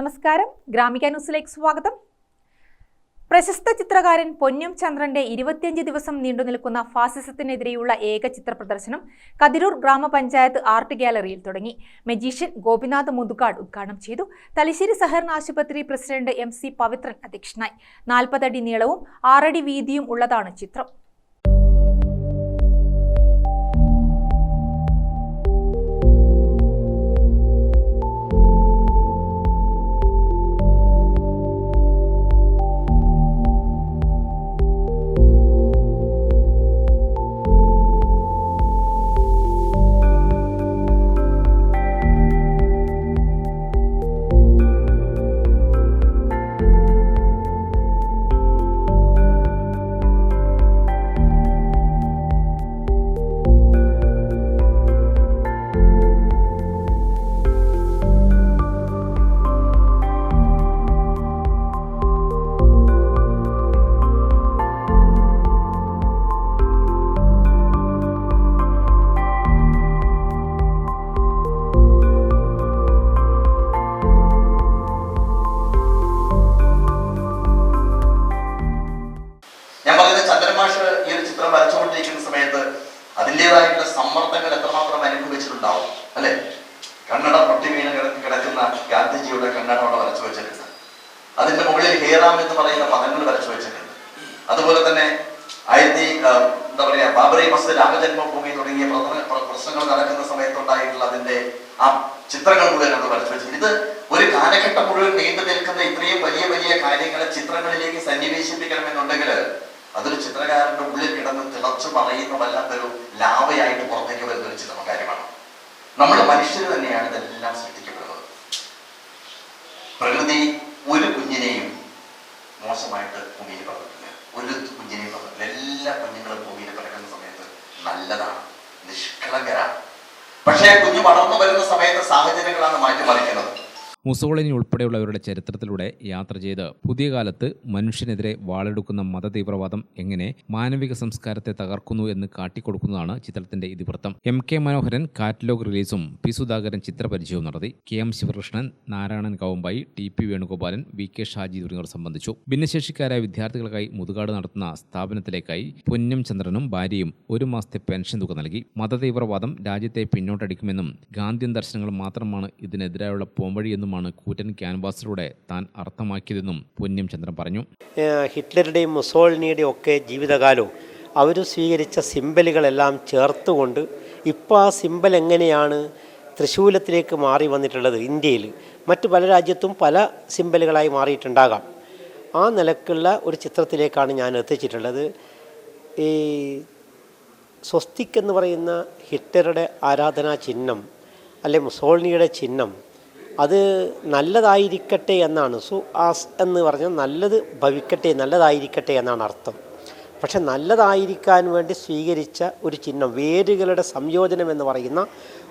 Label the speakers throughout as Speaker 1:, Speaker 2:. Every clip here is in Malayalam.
Speaker 1: നമസ്കാരം. ഗ്രാമിക ന്യൂസിലേക്ക് സ്വാഗതം. പ്രശസ്ത ചിത്രകാരൻ പൊന്നം ചന്ദ്രന്റെ ഇരുപത്തിയഞ്ച് ദിവസം നീണ്ടു നിൽക്കുന്ന ഫാസിസത്തിനെതിരെയുള്ള ഏക ചിത്ര പ്രദർശനം കതിരൂർ ഗ്രാമപഞ്ചായത്ത് ആർട്ട് ഗാലറിയിൽ തുടങ്ങി. മജീഷ്യൻ ഗോപിനാഥ് മുതുകാട് ഉദ്ഘാടനം ചെയ്തു. തലശ്ശേരി സഹകരണ ആശുപത്രി പ്രസിഡന്റ് എം സി പവിത്രൻ അധ്യക്ഷനായി. നാൽപ്പതടി നീളവും ആറടി വീതിയും ഉള്ളതാണ് ചിത്രം.
Speaker 2: അതിന്റെതായിട്ടുള്ള സമ്മർദ്ദങ്ങൾ എത്രമാത്രം അനുഭവിച്ചിട്ടുണ്ടാവും അല്ലെ? കണ്ണട പൊട്ടി വീണ് കിട- കിടക്കുന്ന ഗാന്ധിജിയുടെ കണ്ണട അവിടെ വരച്ചു വെച്ചിട്ടുണ്ട് അതിന്റെ മുകളിൽ ഹേറാം എന്ന് പറയുന്ന പദങ്ങൾ വരച്ചു വെച്ചിട്ടുണ്ട്. അതുപോലെ തന്നെ ആയിരത്തി എന്താ പറയാ ബാബറി മസ്ജിദ് രാമജന്മഭൂമി തുടങ്ങിയ പ്രശ്നങ്ങൾ നടക്കുന്ന സമയത്തുണ്ടായിട്ടുള്ള അതിന്റെ ആ ചിത്രങ്ങൾ മുഴുവൻ അവിടെ വരച്ചു വെച്ചു ഇത് ഒരു കാലഘട്ടം മുഴുവൻ നീണ്ടു നിൽക്കുന്ന ഇത്രയും വലിയ വലിയ കാര്യങ്ങളെ ചിത്രങ്ങളിലേക്ക് സന്നിവേശിപ്പിക്കണമെന്നുണ്ടെങ്കിൽ അതൊരു ചിത്രകാരന്റെ ഉള്ളിൽ കിടന്ന് തിളച്ചു പറയുന്ന വല്ലാത്തൊരു ലാവയായിട്ട് പുറത്തേക്ക് വരുന്ന ഒരു ചിത്രം കാര്യമാണ്. നമ്മൾ മനുഷ്യർ തന്നെയാണ് ഇതെല്ലാം സൃഷ്ടിക്കപ്പെടുന്നത്. പ്രകൃതി ഒരു കുഞ്ഞിനെയും മോശമായിട്ട് ഭൂമിയിൽ പറഞ്ഞിട്ടില്ല ഒരു കുഞ്ഞിനെയും പറഞ്ഞിട്ടില്ല എല്ലാ കുഞ്ഞുങ്ങളും ഭൂമിയിൽ പറക്കുന്ന സമയത്ത് നല്ലതാണ്. നിഷ്കളങ്കരാണ്. പക്ഷേ കുഞ്ഞു വളർന്നു വരുന്ന സമയത്ത് സാഹചര്യങ്ങളാണ് മാറ്റിമറിക്കുന്നത്.
Speaker 3: മുസോളിനി ഉൾപ്പെടെയുള്ളവരുടെ ചരിത്രത്തിലൂടെ യാത്ര ചെയ്ത് പുതിയ കാലത്ത് മനുഷ്യനെതിരെ വാളെടുക്കുന്ന മതതീവ്രവാദം എങ്ങനെ മാനവിക സംസ്കാരത്തെ തകർക്കുന്നു എന്ന് കാട്ടിക്കൊടുക്കുന്നതാണ് ചിത്രത്തിന്റെ ഇതിവൃത്തം. എം കെ മനോഹരൻ കാറ്റലോഗ് റിലീസും പി സുധാകരൻ ചിത്രപരിചയവും നടത്തി. K M Sivakrishnan Narayanan Kavumbayi T P Venugopalan V K Shaji തുടങ്ങിയവർ സംബന്ധിച്ചു. ഭിന്നശേഷിക്കാരായ വിദ്യാർത്ഥികൾക്കായി മുതുകാട് നടത്തുന്ന സ്ഥാപനത്തിലേക്കായി പൊന്നം ചന്ദ്രനും ഭാര്യയും ഒരു മാസത്തെ പെൻഷൻ തുക നൽകി. മതതീവ്രവാദം രാജ്യത്തെ പിന്നോട്ടടിക്കുമെന്നും ഗാന്ധിയൻ ദർശനങ്ങൾ മാത്രമാണ് ഇതിനെതിരായുള്ള പോംവഴിയെന്നുമാണ് കൂറ്റൻ ക്യാൻവാസിലൂടെ താൻ അർത്ഥമാക്കിയതെന്നും പൊന്നം ചന്ദ്രൻ പറഞ്ഞു.
Speaker 4: ഹിറ്റ്ലറുടെയും മുസോളിനിയുടെയും ഒക്കെ ജീവിതകാലവും അവർ സ്വീകരിച്ച സിമ്പലുകളെല്ലാം ചേർത്തുകൊണ്ട് ഇപ്പോൾ ആ സിമ്പൽ എങ്ങനെയാണ് തൃശൂലത്തിലേക്ക് മാറി വന്നിട്ടുള്ളത് ഇന്ത്യയിൽ? മറ്റ് പല രാജ്യത്തും പല സിമ്പലുകളായി മാറിയിട്ടുണ്ടാകാം. ആ നിലക്കുള്ള ഒരു ചിത്രത്തിലേക്കാണ് ഞാൻ എത്തിച്ചിട്ടുള്ളത്. ഈ സ്വസ്തിക് എന്ന് പറയുന്ന ഹിറ്റ്ലറുടെ ആരാധനാ ചിഹ്നം അല്ലെ മുസോളിനിയുടെ ചിഹ്നം അത് നല്ലതായിരിക്കട്ടെ എന്നാണ്. സു ആസ് എന്ന് പറഞ്ഞാൽ നല്ലത് ഭവിക്കട്ടെ നല്ലതായിരിക്കട്ടെ എന്നാണ് അർത്ഥം. പക്ഷെ നല്ലതായിരിക്കാൻ വേണ്ടി സ്വീകരിച്ച ഒരു ചിഹ്നം വേരുകളുടെ സംയോജനം എന്ന് പറയുന്ന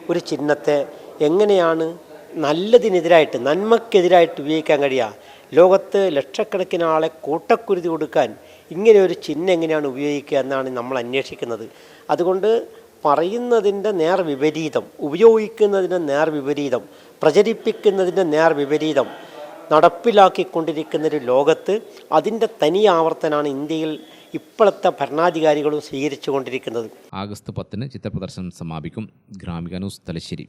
Speaker 4: ഒരു ചിഹ്നത്തെ എങ്ങനെയാണ് നല്ലതിനെതിരായിട്ട് നന്മക്കെതിരായിട്ട് ഉപയോഗിക്കാൻ കഴിയുക ലോകത്ത് ലക്ഷക്കണക്കിന് ആളെ കൂട്ടക്കുരുതി കൊടുക്കാൻ ഇങ്ങനെ ഒരു ചിഹ്നം എങ്ങനെയാണ് ഉപയോഗിക്കുക എന്നാണ് നമ്മൾ അന്വേഷിക്കുന്നത്. അതുകൊണ്ട് പറയുന്നതിന്റെ നേർ വിപരീതം ഉപയോഗിക്കുന്നതിന്റെ നേർ വിപരീതം പ്രചരിപ്പിക്കുന്നതിന്റെ നേർ വിപരീതം ഒരു ലോകത്ത് അതിന്റെ തനി ആവർത്തനാണ് ഇന്ത്യയിൽ ഇപ്പോഴത്തെ ഭരണാധികാരികളും സ്വീകരിച്ചു കൊണ്ടിരിക്കുന്നത്
Speaker 3: ആഗസ്റ്റ് പത്തിന് ചിത്രപ്രദർശനം സമാപിക്കും. ഗ്രാമിക ന്യൂസ് തലശ്ശേരി.